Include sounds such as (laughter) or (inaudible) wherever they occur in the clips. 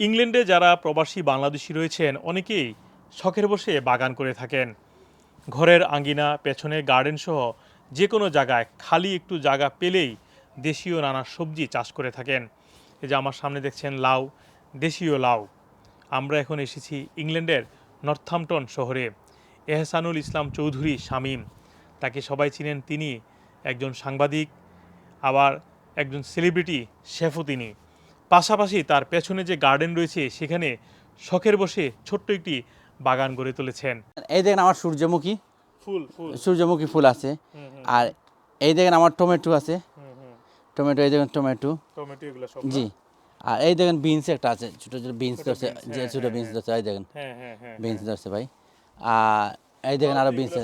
ইংল্যান্ডে যারা প্রবাসী বাংলাদেশি রয়েছেন, অনেকেই শখের বসে বাগান করে থাকেন। ঘরের আঙ্গিনা, পেছনের গার্ডেন সহ যে কোনো জায়গায় খালি একটু জায়গা পেলেই দেশীয় নানা সবজি চাষ করে থাকেন। এই যে আমার সামনে দেখছেন লাউ, দেশীয় লাউ। আমরা এখন এসেছি ইংল্যান্ডের নর্থাম্পটন শহরে। এহসানুল ইসলাম চৌধুরী শামীম, তাকে সবাই চিনেন তিনি, একজন সাংবাদিক, আবার একজন সেলিব্রিটি শেফও তিনি। পাশাপাশি তার পেছনে যে গার্ডেন রয়েছে সেখানে শখের বসে ছোট্ট একটি বাগান গড়ে তুলেছেন। এই দেখেন আমার সূর্যমুখী। ফুল ফুল। সূর্যমুখী ফুল আছে। আর এই দেখেন আমার টমেটো আছে। টমেটো এই দেখেন টমেটো। টমেটো এগুলো সব জি। আর এই দেখেন বিনস একটা আছে ছোট ছোট বিনস ধরছে যে ছোট হ্যাঁ, বিনস ধরছে এই দেখেন। হ্যাঁ হ্যাঁ হ্যাঁ বিনস ধরছে ভাই। আর এই দেখেন আরও বিনস?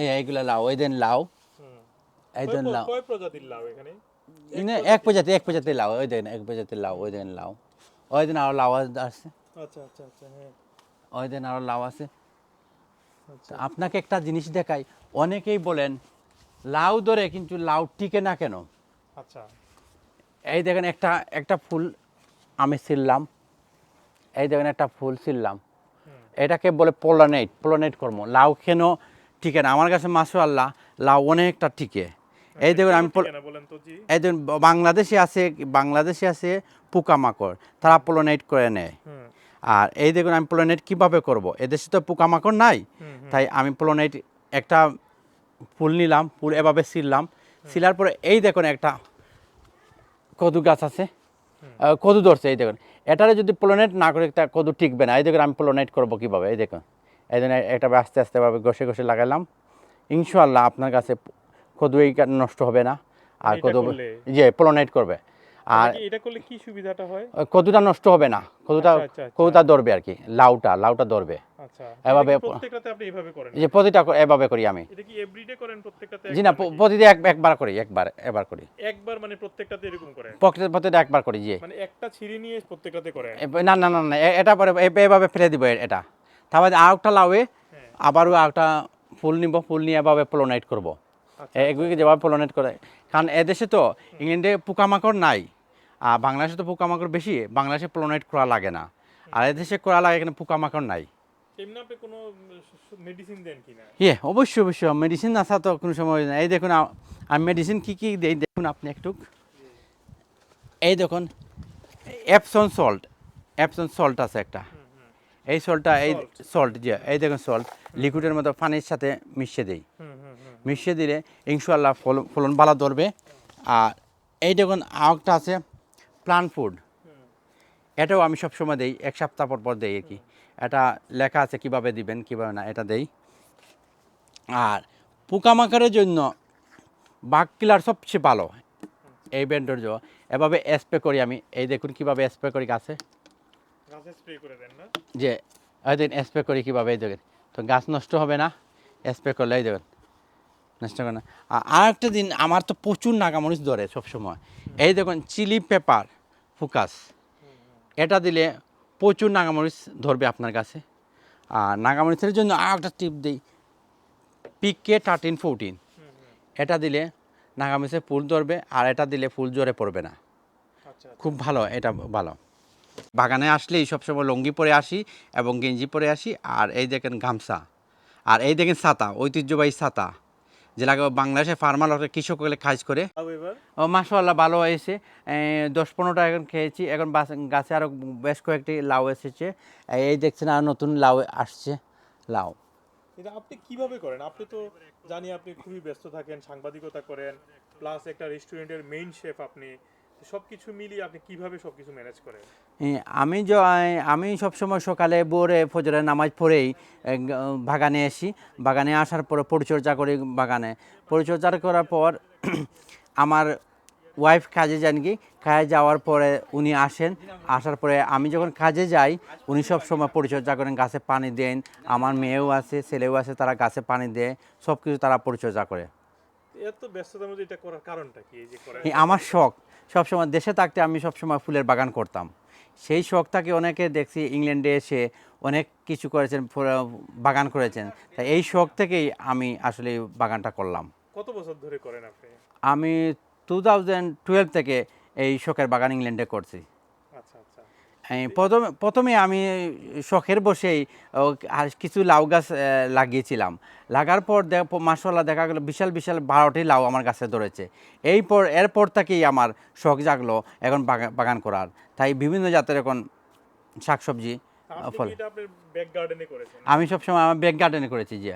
এই এইগুলো লাউ এই দেখেন লাউ। এই দেখেন লাউ। কয় প্রজাতির লাউ এখানে? ইনে এক প্রজাতি এক প্রজাতি লাউ ওই দেখেন এক প্রজাতি লাউ ওই দেখেন লাউ। ওই দিন আরও লাউ আসছে। আচ্ছা আচ্ছা আচ্ছা হ্যাঁ। ওই দিন আরও লাউ আছে। আচ্ছা। আপনাকে একটা জিনিস দেখাই অনেকেই বলেন লাউ ধরে কিন্তু লাউ টিকে না কেন? আচ্ছা। এই দেখেন একটা একটা ফুল আমি ছিললাম এই দেখেন একটা ফুল ছিললাম এটাকে বলে পোলানেট পোলানেট কর্ম। লাউ কেন টিকে না? আমার কাছে মাসু আল্লাহ লাউ অনেকটা টিকে। এই দেখুন আমি এই দেখুন বাংলাদেশে আছে বাংলাদেশে আছে পোকামাকড় তারা পোলানেট করে নেয়। আর এই দেখুন আমি পোলানেট কীভাবে করব? এদেশে তো পোকামাকড় নাই। তাই আমি পোলানেট একটা ফুল নিলাম ফুল এভাবে ছিললাম। ছিলার পরে এই দেখুন একটা কদু গাছ আছে। কদু ধরছে এই দেখুন। এটারে যদি পোলোনেট না করে তা কদু টিকবে না। এই দেখুন আমি পোলোনেট করব কীভাবে? এই দেখুন। এই জন্য এটা আস্তে আস্তে ভাবে ঘষে ঘষে লাগালাম। ইনশাল্লাহ আপনার কাছে কদু এই নষ্ট হবে না আর কদু যে পোলোনেট করবে। আর এটা করলে কি সুবিধাটা হয়? কদুটা নষ্ট হবে না কদুটা আচ্ছা, আচ্ছা, আচ্ছা। কদুটা ধরবে আর কি লাউটা লাউটা ধরবে। আচ্ছা। এভাবে প্রত্যেকটাতে আপনি এভাবে করেন? যে প্রতিটা এভাবে করি আমি। এটা কি এভরিডে করেন প্রত্যেকটাতে জি না প্রতিদিন এক একবার করি একবার এবার করি। একবার মানে প্রত্যেকটাতে এরকম করেন? প্রতিটা প্রতিটা একবার করি জি। মানে একটা ছিঁড়ে নিয়ে প্রত্যেকটাতে করেন? না না না না এটা পরে এভাবে ফেলে দিব এটা। তারপরে আর একটা লাউয়ে হ্যাঁ। আবারও আর একটা ফুল নিব ফুল নিয়ে এভাবে পোলোনাইট করব। এগুলিকে যেভাবে পোলোনাইট করে। কারণ এদেশে তো ইংল্যান্ডে পোকামাকড় নাই আর বাংলাদেশে তো পোকামাকড় বেশি বাংলাদেশে পোলোনাইট করা লাগে না। আর এদেশে করা লাগে এখানে পোকামাকড় নাই। ইয়ে অবশ্যই অবশ্যই মেডিসিন আসা তো কোনো সময় না এই দেখুন আ- আমি মেডিসিন কী কী দিই? দেখুন আপনি একটু। এই দেখুন অ্যাপসন সল্ট অ্যাপসন সল্ট আছে একটা। এই সল্টটা এই সল্ট যে এই দেখুন সল্ট লিকুইডের মতো পানির সাথে মিশিয়ে দিই। হুম। মিশিয়ে দিলে ইনশাল্লাহ ফলন ফলন ভালো ধরবে। আর এই দেখুন আরেকটা আছে প্লান্ট ফুড এটাও আমি সবসময় দিই এক সপ্তাহ পর পর দিই আর কি। এটা লেখা আছে কীভাবে দিবেন কীভাবে না এটা দেই। আর পোকামাকড়ের জন্য বাঘ কিলার সবচেয়ে ভালো এই ব্যান্ডের এভাবে স্প্রে করি আমি। এই দেখুন কীভাবে স্প্রে করি গাছে। যে দিন স্প্রে করি কীভাবে এই দেখেন। তো গাছ নষ্ট হবে না স্প্রে করলে এই দেখেন। নষ্ট হবে না। আর একটা দিন আমার তো প্রচুর নাগামরিচ ধরে সবসময়। এই দেখুন চিলি পেপার ফোকাস। এটা দিলে প্রচুর নাগামরিচ ধরবে আপনার কাছে। আর নাগামরিচের জন্য আর একটা টিপ দিই। পিকে থার্টিন ফোরটিন এটা দিলে নাগামরিচের ফুল ধরবে আর এটা দিলে ফুল জোরে পড়বে না। আচ্ছা। খুব ভালো এটা ভালো। বাগানে আসলেই সবসময় লঙ্গি পরে আসি এবং গেঞ্জি পরে আসি। আর এই দেখেন গামছা। আর এই দেখেন ছাতা ঐতিহ্যবাহী ছাতা। যেটাকে বাংলাদেশে ফার্মার কৃষক হলে কাজ করে। ও মাসাল্লাহ ভালো হয়েছে। দশ পনেরোটা এখন খেয়েছি। এখন গাছে আরও বেশ কয়েকটি লাউ এসেছে। এই দেখছেন আর নতুন লাউ আসছে লাউ। এটা আপনি কীভাবে করেন? আপনি তো জানি আপনি খুবই ব্যস্ত থাকেন সাংবাদিকতা করেন প্লাস একটা রেস্টুরেন্টের মেইন শেফ আপনি। সব কিছু মিলিয়ে আপনি কীভাবে সব কিছু ম্যানেজ করেন আমি য আমি সবসময় সকালে ভোরে ফজরের নামাজ পড়েই বাগানে আসি। বাগানে আসার পরে পরিচর্যা করি বাগানে। পরিচর্যা করার পর (clears throat) আমার ওয়াইফ কাজে যান কি কাজে যাওয়ার পরে উনি আসেন। আসার পরে আমি যখন কাজে যাই উনি সব সময় পরিচর্যা করেন গাছে পানি দেন। আমার মেয়েও আছে ছেলেও আছে তারা গাছে পানি দেয়। সব কিছু তারা পরিচর্যা করে। এত ব্যস্ততার মধ্যে এটা করার কারণটা কি? এই যে আমার শখ। সবসময় দেশে থাকতে আমি সবসময় ফুলের বাগান করতাম। সেই শখটাকে অনেকে দেখছি ইংল্যান্ডে এসে অনেক কিছু করেছেন ফুল- বাগান করেছেন। তাই এই শখ থেকেই আমি আসলে বাগানটা করলাম। কত বছর ধরে করেন আপনি? আমি টু থাউজেন্ড টুয়েলভ থেকে এই শখের বাগান ইংল্যান্ডে করছি। প্রথমে প্রথমে আমি শখের বসেই আর কিছু লাউ গাছ লাগিয়েছিলাম। লাগার পর মাসাল্লাহ দেখা গেলো বিশাল বিশাল বারোটি লাউ আমার গাছে ধরেছে। এই পর এরপর থেকেই আমার শখ জাগলো এখন বাগা- বাগান করার। তাই বিভিন্ন জাতের এখন শাকসবজি ফল। আমি সবসময় আমার ব্যাক গার্ডেনে করেছি যে